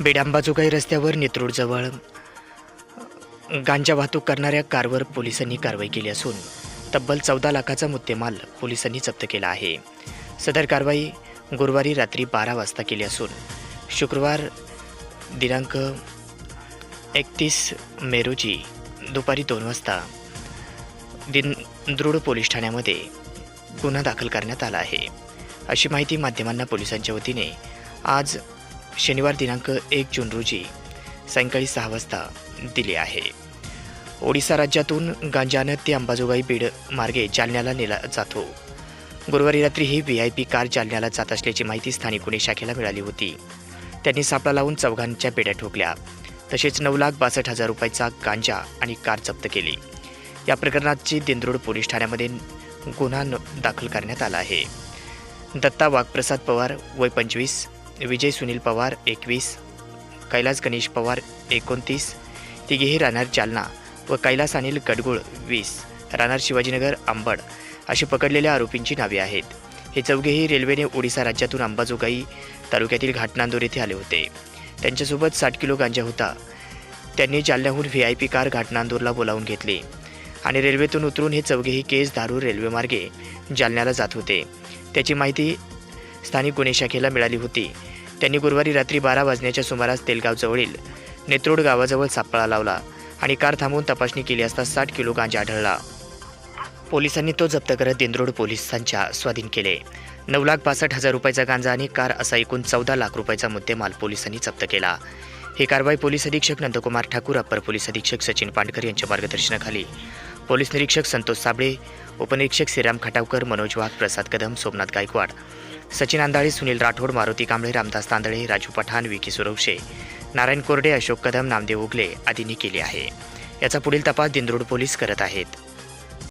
बेडांबाजोगाई रस्त्यावर नेत्रूडजवळ गांजा वाहतूक करणाऱ्या कारवर पोलिसांनी कारवाई केली असून तब्बल चौदा लाखाचा मुद्देमाल पोलिसांनी जप्त केला आहे. सदर कारवाई गुरुवारी रात्री बारा वाजता केली असून शुक्रवार दिनांक एकतीस मे रोजी दुपारी दोन वाजता दिन दृढ पोलीस ठाण्यामध्ये गुन्हा दाखल करण्यात आला आहे. अशी माहिती माध्यमांना पोलिसांच्या वतीने आज शनिवार दिनांक एक जून रोजी सायंकाळी सहा वाजता दिली आहे. ओडिसा राज्यातून गांजानं ते अंबाजोगाई बीड मार्गे जालन्याला नेला जातो. गुरुवारी रात्री ही व्ही आय पी कार जालन्याला जात असल्याची माहिती स्थानिक गुन्हे शाखेला मिळाली होती. त्यांनी सापळा लावून चौघांच्या पेड्या ठोकल्या. तसेच नऊ लाख बासष्ट हजार रुपयाचा गांजा आणि कार जप्त केली. या प्रकरणाची दिंद्रोड पोलीस ठाण्यामध्ये गुन्हा दाखल करण्यात आला आहे. दत्ता वाघप्रसाद पवार वय पंचवीस विजय सुनील पवार एकवीस कैलास गणेश पवार एकोणतीस तिघेही राहणार जालना व कैलास अनिल गडगुळ वीस राहणार शिवाजीनगर आंबड अशी पकडलेल्या आरोपींची नावे आहेत. हे चौघेही रेल्वेने ओडिसा राज्यातून अंबाजोगाई तालुक्यातील घाटनांदूर येथे आले होते. त्यांच्यासोबत साठ किलो गांजा होता. त्यांनी जालन्याहून व्ही आय पी कार घाटनांदूरला बोलावून घेतली आणि रेल्वेतून उतरून हे चौघेही केस दारू रेल्वेमार्गे जालन्याला जात होते. त्याची माहिती स्थानिक गुन्हे शाखेला मिळाली होती. त्यांनी गुरुवारी रात्री बारा वाजण्याच्या सुमारास तेलगावजवळील नेत्रोड गावाजवळ सापळा लावला आणि कार थांबवून तपासणी केली असता साठ किलो गांजा आढळला. पोलिसांनी तो जप्त करत दिंद्रोड पोलिसांच्या स्वाधीन केले. नऊ लाख बासष्ट हजार रुपयाचा गांजा आणि कार असा एकूण चौदा लाख रुपयाचा मुद्देमाल पोलिसांनी जप्त केला. ही कारवाई पोलीस अधीक्षक नंदकुमार ठाकूर अप्पर पोलीस अधीक्षक सचिन पांडकर यांच्या मार्गदर्शनाखाली. पोलीस निरीक्षक संतोष साबळे उपनिरीक्षक श्रीराम खटावकर मनोज वाघ प्रसाद कदम सोमनाथ गायकवाड सचिन आंदाळे सुनील राठोड मारुती कांबळे रामदास तांदळे राजू पठाण विकी सुरवशे नारायण कोरडे अशोक कदम नामदेव उगले आदींनी केली आहे. याचा पुढील तपास दिंदरोड पोलीस करत आहेत.